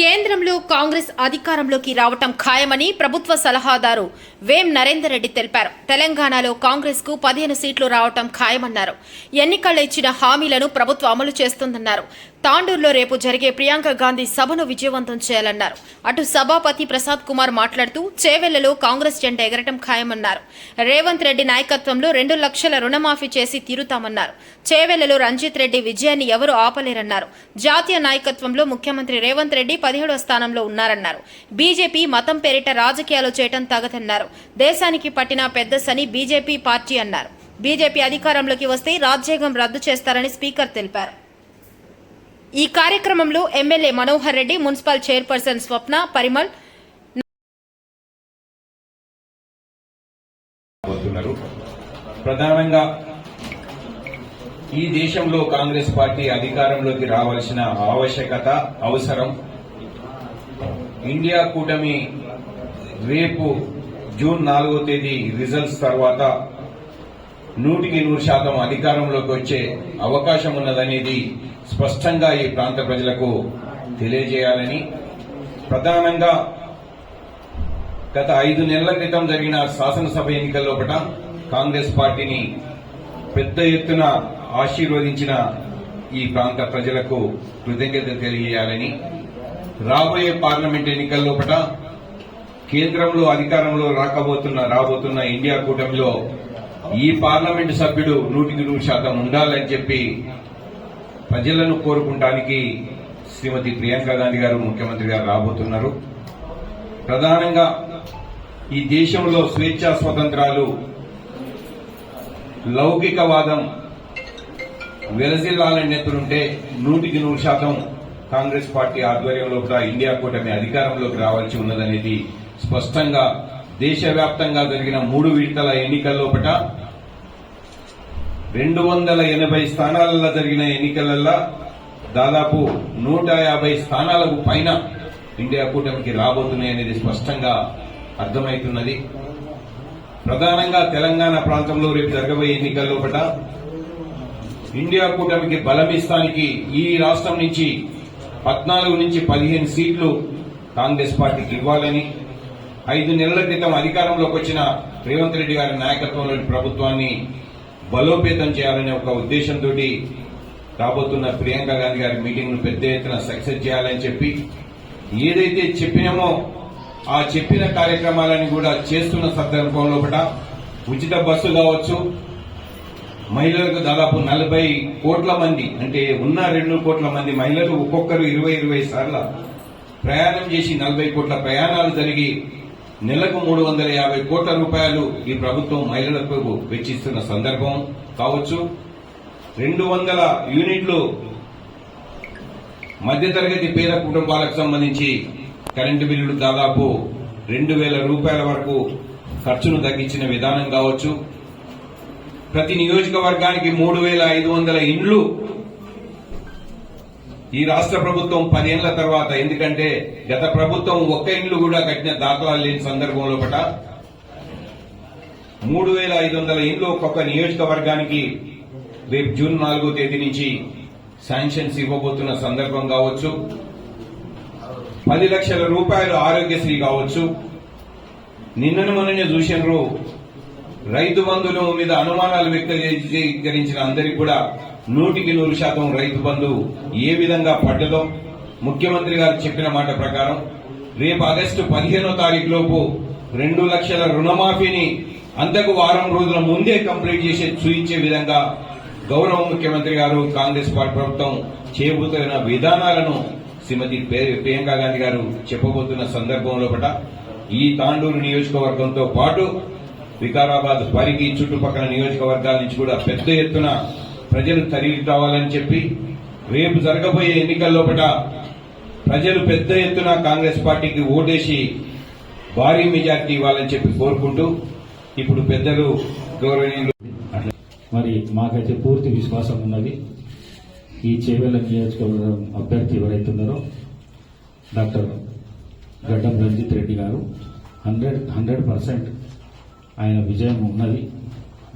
కేంద్రంలో కాంగ్రెస్ అధికారంలోకి రావటం ఖాయమని ప్రభుత్వ సలహాదారు వేం నరేందర్ రెడ్డి తెలిపారు. తెలంగాణలో కాంగ్రెస్కు పదిహేను సీట్లు రావటం ఖాయమన్నారు. ఎన్నికల్లో ఇచ్చిన హామీలను ప్రభుత్వం అమలు చేస్తుందన్నారు. తాండూరులో రేపు జరిగే ప్రియాంక గాంధీ సభను విజయవంతం చేయాలన్నారు. అటు సభాపతి ప్రసాద్ కుమార్ మాట్లాడుతూ చేవెళ్ళలో కాంగ్రెస్ జెండా ఎగరటం ఖాయమన్నారు. రేవంత్ రెడ్డి నాయకత్వంలో రెండు లక్షల రుణమాఫీ చేసి తీరుతామన్నారు. చేవెళ్ళలో రంజిత్ రెడ్డి విజయాన్ని ఎవరూ ఆపలేరన్నారు. జాతీయ నాయకత్వంలో ముఖ్యమంత్రి రేవంత్ రెడ్డి పదిహేడవ స్థానంలో ఉన్నారన్నారు. బీజేపీ మతం పేరిట రాజకీయాలు చేయటం తగదన్నారు. దేశానికి పట్టిన పెద్ద సని బీజేపీ పార్టీ అన్నారు. బీజేపీ అధికారంలోకి వస్తే రాజ్యాంగం రద్దు చేస్తారని స్పీకర్ తెలిపారు. ఈ కార్యక్రమంలో MLA Manohar Reddy municipal chairperson Swapna Parimal ప్రధానంగా ఈ దేశంలో కాంగ్రెస్ పార్టీ అధికారంలోకి రావాల్సిన ఆవశ్యకత అవసరం. ఇండియా కూటమి రేపు జూన్ నాలుగో తేదీ రిజల్ట్స్ తర్వాత నూటికి నూరు శాతం అధికారంలోకి వచ్చే అవకాశం ఉన్నదనేది స్పష్టంగా ఈ ప్రాంత ప్రజలకు తెలియజేయాలని ప్రధానంగా గత ఐదు నెలల క్రితం జరిగిన శాసనసభ ఎన్నికల్లోపట కాంగ్రెస్ పార్టీని పెద్ద ఎత్తున ఆశీర్వదించిన ఈ ప్రాంత ప్రజలకు కృతజ్ఞత తెలియజేయాలని రాబోయే పార్లమెంట్ ఎన్నికల్లోపట కేంద్రంలో అధికారంలో రాకబోతున్న రాబోతున్న ఇండియా కూటమిలో ఈ పార్లమెంటు సభ్యుడు నూటికి నూరు శాతం ఉండాలని చెప్పి ప్రజలను కోరుకుంటానికి శ్రీమతి ప్రియాంక గాంధీ గారు ముఖ్యమంత్రి గారు రాబోతున్నారు. ప్రధానంగా ఈ దేశంలో స్వేచ్ఛా స్వతంత్రాలు లౌకికవాదం వెలసిల్లాలని నెత్తులుంటే నూటికి నూరు శాతం కాంగ్రెస్ పార్టీ ఆధ్వర్యంలో కూడా ఇండియా కూటమి అధికారంలోకి రావాల్సి ఉన్నదనేది స్పష్టంగా దేశవ్యాప్తంగా జరిగిన మూడు విడతల ఎన్నికల్లోపట రెండు వందల ఎనభై స్థానాలలో జరిగిన ఎన్నికలలో దాదాపు నూట యాభై స్థానాలకు పైన ఇండియా కూటమికి రాబోతున్నాయి అనేది స్పష్టంగా అర్థమవుతున్నది ప్రధానంగా తెలంగాణ ప్రాంతంలో రేపు జరగబోయే ఎన్నికల్లోపట ఇండియా కూటమికి బలమిస్తానికి ఈ రాష్ట్రం నుంచి పద్నాలుగు నుంచి పదిహేను సీట్లు కాంగ్రెస్ పార్టీకి ఇవ్వాలని ఐదు నెలల క్రితం అధికారంలోకి వచ్చిన రేవంత్ రెడ్డి గారి నాయకత్వంలోని ప్రభుత్వాన్ని బలోపేతం చేయాలనే ఒక ఉద్దేశంతో రాబోతున్న ప్రియాంక గాంధీ గారి మీటింగ్ను పెద్ద ఎత్తున సక్సెస్ చేయాలని చెప్పి ఏదైతే చెప్పినామో ఆ చెప్పిన కార్యక్రమాలను కూడా చేస్తున్న సందర్భంలో కూడా ఉచిత బస్సు కావచ్చు మహిళలకు దాదాపు నలభై కోట్ల మంది అంటే ఉన్న రెండు కోట్ల మంది మహిళలు ఒక్కొక్కరు ఇరవై ఇరవై సార్ల ప్రయాణం చేసి నలభై కోట్ల ప్రయాణాలు జరిగి నెలకు మూడు వందల యాభై కోట్ల రూపాయలు ఈ ప్రభుత్వం మహిళలకు వెచ్చిస్తున్న సందర్భం కావచ్చు. రెండు వందల యూనిట్లు మధ్యతరగతి పేద కుటుంబాలకు సంబంధించి కరెంటు బిల్లులు దాదాపు రెండు వేల రూపాయల వరకు ఖర్చును తగ్గించిన విధానం కావచ్చు. ప్రతి నియోజకవర్గానికి మూడు వేల ఐదు వందల ఇండ్లు ఈ రాష్ట్ర ప్రభుత్వం పదేళ్ళ తర్వాత ఎందుకంటే గత ప్రభుత్వం ఒక్క ఇండ్లు కూడా కట్టిన దాఖలాలు లేని సందర్భంలో పట మూడు వేల ఐదు వందల ఇండ్లు ఒక్కొక్క నియోజకవర్గానికి రేపు జూన్ నాలుగో తేదీ నుంచి శాంక్షన్స్ ఇవ్వబోతున్న సందర్భం కావచ్చు. పది లక్షల రూపాయలు ఆరోగ్యశ్రీ కావచ్చు. నిన్నను మొన్ననే చూసినారు. రైతు బంధుల మీద అనుమానాలు వ్యక్తీకరించిన అందరికీ కూడా నూటికి నూరు శాతం రైతు బంధు ఏ విధంగా పడ్డదో ముఖ్యమంత్రి గారు చెప్పిన మాట ప్రకారం రేపు ఆగస్టు పదిహేనో తారీఖు లోపు రెండు లక్షల రుణమాఫీని అంతకు వారం రోజుల ముందే కంప్లీట్ చేసి చూయించే విధంగా గౌరవ ముఖ్యమంత్రి గారు కాంగ్రెస్ పార్టీ ప్రభుత్వం చేయబోతున్న విధానాలను శ్రీమతి ప్రియాంక గాంధీ గారు చెప్పబోతున్న సందర్భంలో ఈ తాండూరు నియోజకవర్గంతో పాటు వికారాబాద్ పరిగి చుట్టుపక్కల నియోజకవర్గాల నుంచి కూడా పెద్ద ఎత్తున ప్రజలు తరిగి రావాలని చెప్పి రేపు జరగబోయే ఎన్నికల్లోపట ప్రజలు పెద్ద ఎత్తున కాంగ్రెస్ పార్టీకి ఓటేసి భారీ మెజార్టీ ఇవ్వాలని చెప్పి కోరుకుంటూ ఇప్పుడు పెద్దలు గౌరవనీయులు అట్లా. మరి మాకైతే పూర్తి విశ్వాసం ఉన్నది. ఈ చేవెళ్ళ నియోజకవర్గం అభ్యర్థి ఎవరైతున్నారో డాక్టర్ గడ్డం రంజిత్ రెడ్డి గారు హండ్రెడ్ హండ్రెడ్ పర్సెంట్ ఆయన విజయం ఉన్నది.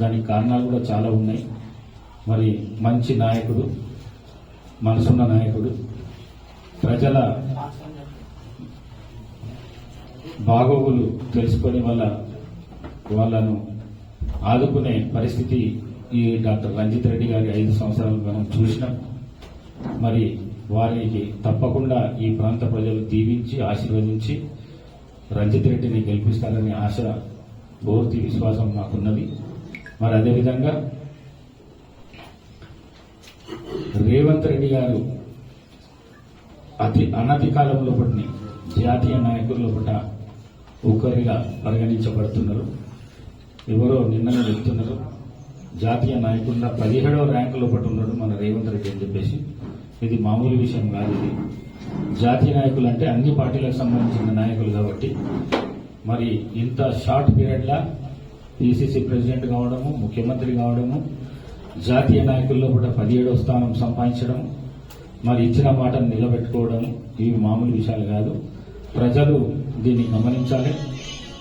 దానికి కారణాలు కూడా చాలా ఉన్నాయి. మరి మంచి నాయకుడు మనసున్న నాయకుడు ప్రజల బాగోగులు తెలుసుకొని వల్ల వాళ్ళను ఆదుకునే పరిస్థితి ఈ డాక్టర్ రంజిత్ రెడ్డి గారి ఐదు సంవత్సరాలు మనం చూసినాం. మరి వారికి తప్పకుండా ఈ ప్రాంత ప్రజలు దీవించి ఆశీర్వదించి రంజిత్ రెడ్డిని గెలిపిస్తారనే ఆశ పూర్తి విశ్వాసం మాకున్నది మరి అదేవిధంగా రేవంత్ రెడ్డి గారు అతి అనతి కాలంలో పట్టిన జాతీయ నాయకుల్లో పట ఒకరిగా పరిగణించబడుతున్నారు. ఎవరో నిన్ననే చెప్తున్నారు. జాతీయ నాయకుల్లో పదిహేడవ ర్యాంకులో పట్టు ఉన్నాడు మన రేవంత్ రెడ్డి అని చెప్పేసి. ఇది మామూలు విషయం కాదు ఇది. జాతీయ నాయకులు అంటే అన్ని పార్టీలకు సంబంధించిన నాయకులు కాబట్టి మరి ఇంత షార్ట్ పీరియడ్లా పిసిసి ప్రెసిడెంట్ కావడము ముఖ్యమంత్రి కావడము జాతీయ నాయకుల్లో కూడా పదిహేడవ స్థానం సంపాదించడం మరి ఇచ్చిన మాటను నిలబెట్టుకోవడం ఇవి మామూలు విషయాలు కాదు. ప్రజలు దీన్ని గమనించాలి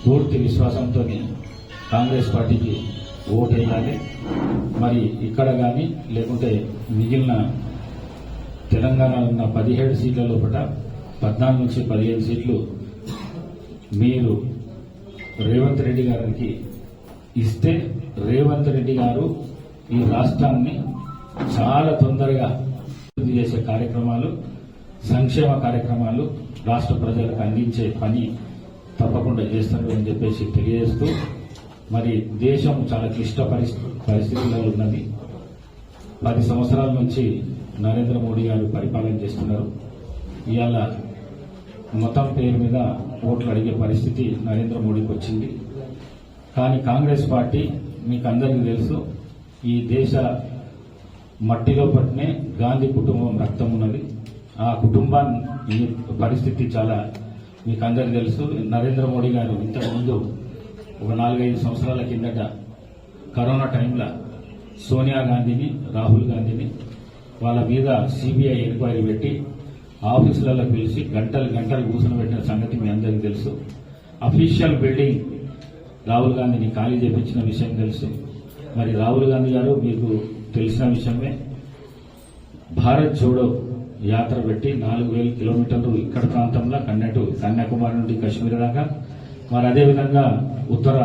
పూర్తి విశ్వాసంతో కాంగ్రెస్ పార్టీకి ఓటేయాలి. మరి ఇక్కడ కానీ లేకుంటే మిగిలిన తెలంగాణలో ఉన్న పదిహేడు సీట్ల లోపల పద్నాలుగు నుంచి పదిహేను సీట్లు మీరు రేవంత్ రెడ్డి గారికి ఇస్తే రేవంత్ రెడ్డి గారు ఈ రాష్ట్రాన్ని చాలా తొందరగా అభివృద్ధి చేసే కార్యక్రమాలు సంక్షేమ కార్యక్రమాలు రాష్ట్ర ప్రజలకు అందించే పని తప్పకుండా చేస్తారు అని చెప్పేసి తెలియజేస్తూ మరి దేశం చాలా క్లిష్ట పరిస్థితి పరిస్థితుల్లో ఉన్నది. పది సంవత్సరాల నుంచి నరేంద్ర మోడీ గారు పరిపాలన చేస్తున్నారు. ఇవాళ మతం పేరు మీద ఓట్లు అడిగే పరిస్థితి నరేంద్ర మోడీకి వచ్చింది. కానీ కాంగ్రెస్ పార్టీ మీకు అందరికీ తెలుసు ఈ దేశ మట్టిలో పట్టినే గాంధీ కుటుంబం రక్తం ఉన్నది. ఆ కుటుంబాన్ని పరిస్థితి చాలా మీకు అందరికీ తెలుసు. నరేంద్ర మోడీ గారు ఇంతకుముందు ఒక నాలుగైదు సంవత్సరాల కిందట కరోనా టైంలో సోనియా గాంధీని రాహుల్ గాంధీని వాళ్ళ మీద సిబిఐ ఎంక్వైరీ పెట్టి ఆఫీసులలో పిలిచి గంటలు గంటలు కూర్చొని పెట్టిన సంగతి మీ అందరికీ తెలుసు. అఫీషియల్ బిల్డింగ్ రాహుల్ గాంధీని ఖాళీ చేపించిన విషయం తెలుసు. మరి రాహుల్ గాంధీ గారు మీకు తెలిసిన విషయమే. భారత్ జోడో యాత్ర పెట్టి నాలుగు వేల కిలోమీటర్లు ఇక్కడ ప్రాంతంలో కన్నటు కన్యాకుమారి నుండి కాశ్మీర్ దాకా. మరి అదేవిధంగా ఉత్తర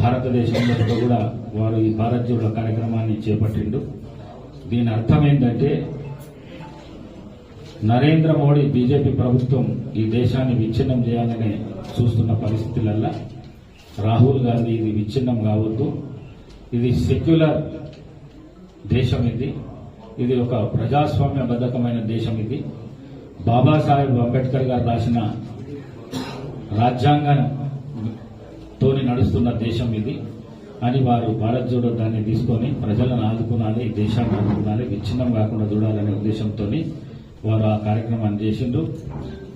భారతదేశంలో కూడా వారు ఈ భారత్ జోడో కార్యక్రమాన్ని చేపట్టిండు దీని అర్థం ఏంటంటే నరేంద్ర మోడీ బీజేపీ ప్రభుత్వం ఈ దేశాన్ని విచ్ఛిన్నం చేయాలని చూస్తున్న పరిస్థితులల్లా రాహుల్ గాంధీ ఇది విచ్ఛిన్నం కావద్దు. ఇది సెక్యులర్ దేశం ఇది. ఇది ఒక ప్రజాస్వామ్య బద్ధకమైన దేశం ఇది. బాబాసాహెబ్ అంబేద్కర్ గారు రాసిన రాజ్యాంగంతోని నడుస్తున్న దేశం ఇది. అని వారు భారత్ జోడో దాన్ని తీసుకొని ప్రజలను ఆదుకునాలి దేశాన్ని ఆదుకునాలి విచ్ఛిన్నం కాకుండా చూడాలనే ఉద్దేశంతో వారు ఆ కార్యక్రమాన్ని చేసిండ్రు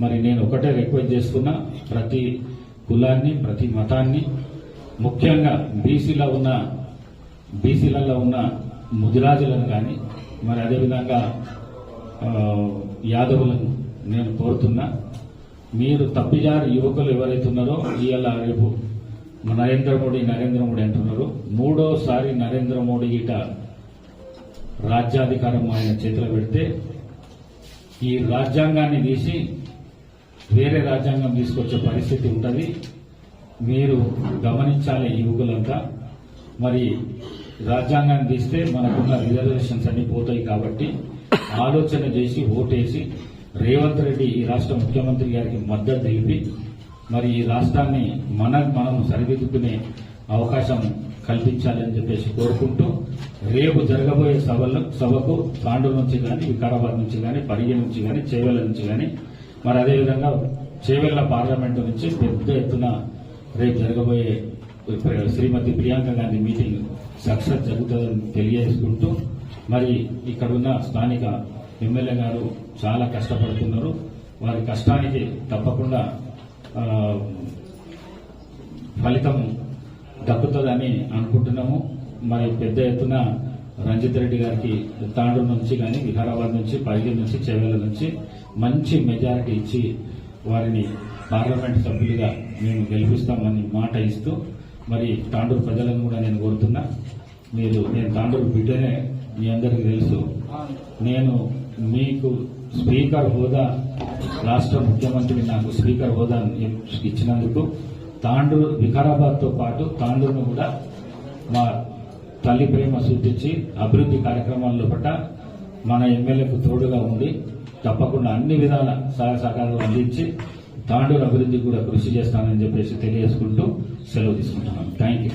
మరి నేను ఒకటే రిక్వెస్ట్ చేస్తున్నా ప్రతి కులాన్ని ప్రతి మతాన్ని ముఖ్యంగా బీసీలో ఉన్న బీసీలలో ఉన్న ముదిరాజులను కానీ మరి అదేవిధంగా యాదవులను నేను కోరుతున్నా. మీరు తప్పిదారు యువకులు ఎవరైతే ఉన్నారో ఇవాళ రేపు నరేంద్ర మోడీ నరేంద్ర మోడీ అంటున్నారు. మూడోసారి నరేంద్ర మోడీ ఇట రాజ్యాధికారం ఆయన చేతిలో పెడితే ఈ రాజ్యాంగాన్ని తీసి వేరే రాజ్యాంగం తీసుకొచ్చే పరిస్థితి ఉంటుంది. మీరు గమనించాలి ఈ యువకులంతా మరి రాజ్యాంగాన్ని తీస్తే మనకున్న రిజర్వేషన్స్ అన్ని పోతాయి కాబట్టి ఆలోచన చేసి ఓటేసి రేవంత్ రెడ్డి ఈ రాష్ట్ర ముఖ్యమంత్రి గారికి మద్దతు తెలిపి మరి ఈ రాష్ట్రాన్ని మన మనం సరిదిద్దుకునే అవకాశం కల్పించాలని చెప్పేసి కోరుకుంటూ రేపు జరగబోయే సభలో సభకు తాండూరు నుంచి కానీ వికారాబాద్ నుంచి కానీ పరిగి నుంచి కానీ చేవెళ్ళ నుంచి కానీ మరి అదేవిధంగా చేవెళ్ళ పార్లమెంటు నుంచి పెద్ద ఎత్తున రేపు జరగబోయే శ్రీమతి ప్రియాంక గాంధీ మీటింగ్ సక్సెస్ జరుగుతుందని తెలియజేసుకుంటూ మరి ఇక్కడున్న స్థానిక ఎమ్మెల్యే గారు చాలా కష్టపడుతున్నారు. వారి కష్టానికి తప్పకుండా ఫలితం దక్కుతుందని అనుకుంటున్నాము. మరి పెద్ద ఎత్తున రంజిత్ రెడ్డి గారికి తాండూరు నుంచి కానీ వికారాబాద్ నుంచి పరిగి నుంచి చెవెల నుంచి మంచి మెజారిటీ ఇచ్చి వారిని పార్లమెంట్ సభ్యులుగా మేము గెలిపిస్తామని మాట ఇస్తూ మరి తాండూరు ప్రజలను కూడా నేను కోరుతున్నా. మీరు నేను తాండూరు బిడ్డనే మీ అందరికీ తెలుసు. నేను మీకు స్పీకర్ హోదా రాష్ట్ర ముఖ్యమంత్రి నాకు స్పీకర్ హోదా ఇచ్చినందుకు తాండూరు వికారాబాద్తో పాటు తాండూరును కూడా మా తల్లి ప్రేమ సూచించి అభివృద్ధి కార్యక్రమాల్లో పట్ల మన ఎమ్మెల్యేకు తోడుగా ఉండి తప్పకుండా అన్ని విధాల సహాయ సహకారాలు అందించి తాండూరు అభివృద్ధికి కూడా కృషి చేస్తానని చెప్పేసి తెలియజేసుకుంటూ సెలవు తీసుకుంటున్నాను థ్యాంక్ యూ